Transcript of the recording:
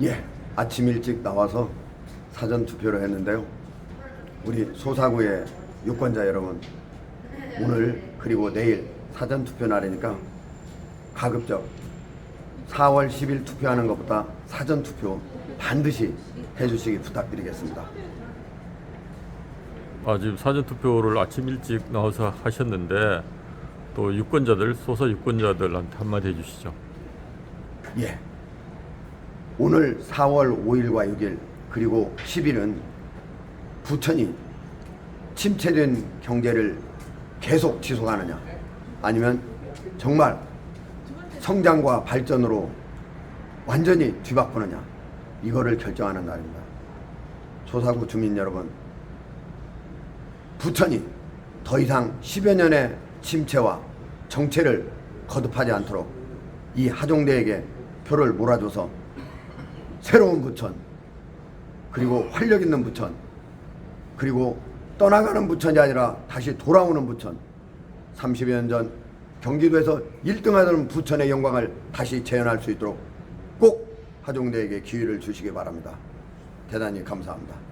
예, 아침 일찍 나와서 사전 투표를 했는데요. 우리 소사구의 유권자 여러분, 오늘 그리고 내일 사전 투표 날이니까 가급적 4월 10일 투표하는 것보다 사전 투표 반드시 해주시기 부탁드리겠습니다. 아, 지금 사전 투표를 아침 일찍 나와서 하셨는데 또 유권자들 소서 유권자들한테 한마디 해주시죠. 예. 오늘 4월 5일과 6일 그리고 10일은 부천이 침체된 경제를 계속 지속하느냐 아니면 정말 성장과 발전으로 완전히 뒤바꾸느냐 이거를 결정하는 날입니다. 소사구 주민 여러분 부천이 더 이상 10여 년의 침체와 정체를 거듭하지 않도록 이 하종대에게 표를 몰아줘서 새로운 부천 그리고 활력 있는 부천 그리고 떠나가는 부천이 아니라 다시 돌아오는 부천 30여 년 전 경기도에서 1등하던 부천의 영광을 다시 재현할 수 있도록 꼭 하종대에게 기회를 주시기 바랍니다. 대단히 감사합니다.